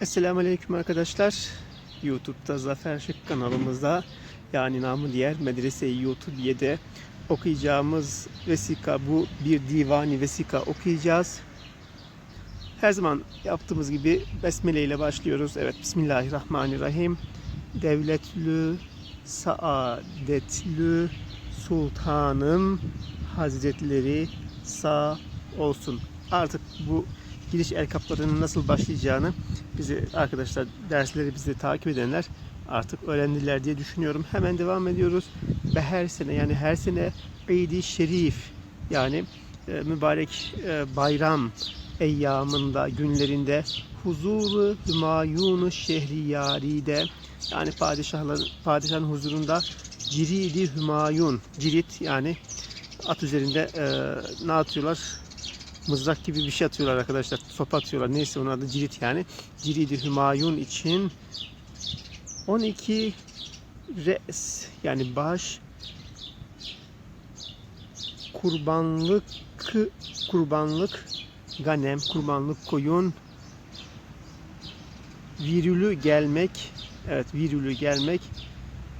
Esselamu Aleyküm arkadaşlar. YouTube'da Zafer Şık kanalımızda yani namı diğer Medrese-i YouTube'de okuyacağımız vesika bu bir divani vesika okuyacağız. Her zaman yaptığımız gibi Besmele ile başlıyoruz. Evet Bismillahirrahmanirrahim. Devletlü, saadetlü sultanım hazretleri sağ olsun. Artık bu giriş erkaplarının nasıl başlayacağını bizi arkadaşlar dersleri bizi takip edenler artık öğrendiler diye düşünüyorum. Hemen devam ediyoruz. Ve her sene yani her sene Eid-i Şerif yani e, mübarek e, bayram eyyamında, günlerinde huzuru hümayunu şehriyaride yani padişahların padişahın huzurunda ciridi hümayun cirit yani at üzerinde e, ne atıyorlar? Mızrak gibi bir şey atıyorlar arkadaşlar. Sopa atıyorlar. Neyse onun adı cirit yani. Ciridi hümayun için 12 res yani baş kurbanlık kurbanlık ganem kurbanlık koyun virülü gelmek evet virülü gelmek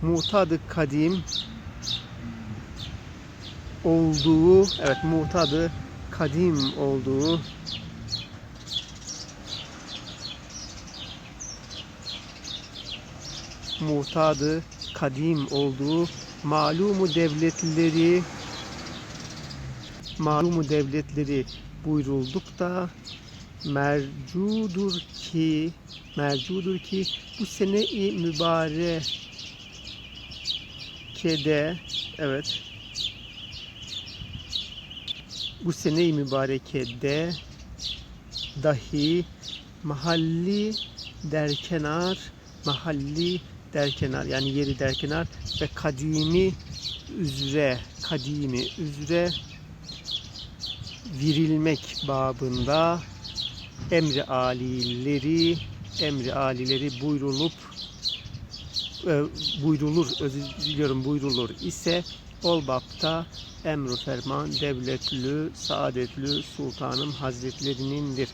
mutadı kadim olduğu evet mutadı kadim olduğu mutadı kadim olduğu malumu devletleri malumu devletleri buyurulduk da mercudur ki mercudur ki bu sene-i mübarekede evet bu sene-i mübarekede dahi mahalli derkenar mahalli derkenar yani yeri derkenar ve kadimi üzere kadimi üzere virilmek babında emri alileri emri alileri buyrulup e, buyrulur özür diliyorum buyrulur ise ol bapta emru ferman devletlü saadetlü sultanım hazretlerinindir.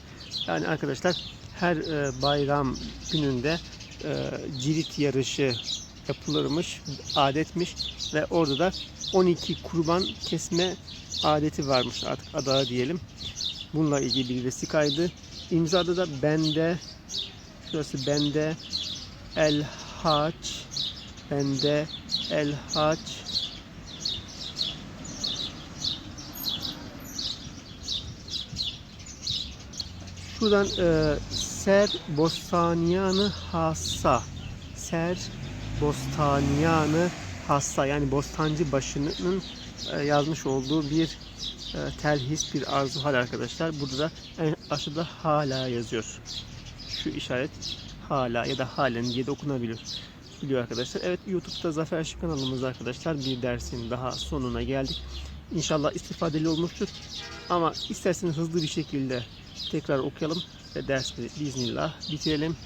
Yani arkadaşlar her e, bayram gününde e, cirit yarışı yapılırmış, adetmiş ve orada da 12 kurban kesme adeti varmış artık adağı diyelim. Bununla ilgili bir vesikaydı. İmzada da bende, şurası bende, el haç, bende, el haç, Şuradan e, Ser Bostaniyanı Hassa. Ser Bostaniyanı Hassa yani bostancı başının e, yazmış olduğu bir e, telhis, bir arzu hal arkadaşlar. Burada da en aşağıda hala yazıyor. Şu işaret hala ya da halen diye de okunabilir. Biliyor arkadaşlar. Evet YouTube'da Zafer Şık kanalımızda arkadaşlar bir dersin daha sonuna geldik. İnşallah istifadeli olmuştur. Ama isterseniz hızlı bir şekilde tekrar okuyalım ve dersi biiznillah bitirelim.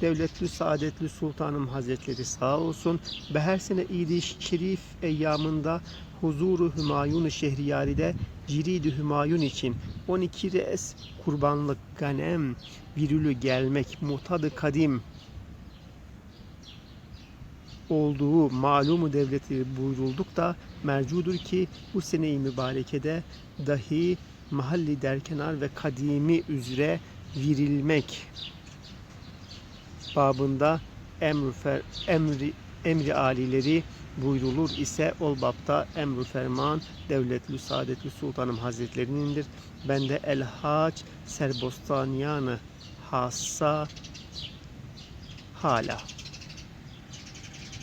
Devletli Saadetli Sultanım Hazretleri sağ olsun. Ve her sene İdi Şerif eyyamında huzuru Hümayun-u Şehriyari'de Ciridi Hümayun için 12 res kurbanlık ganem virülü gelmek mutadı kadim olduğu malumu devleti buyurulduk da mercudur ki bu sene-i mübarekede dahi mahalli derkenar ve kadimi üzere virilmek babında emri, fer, emri, emri alileri buyrulur ise ol bapta emru ferman devletli saadetli sultanım hazretlerinindir. Ben de el hac serbostaniyanı hassa hala.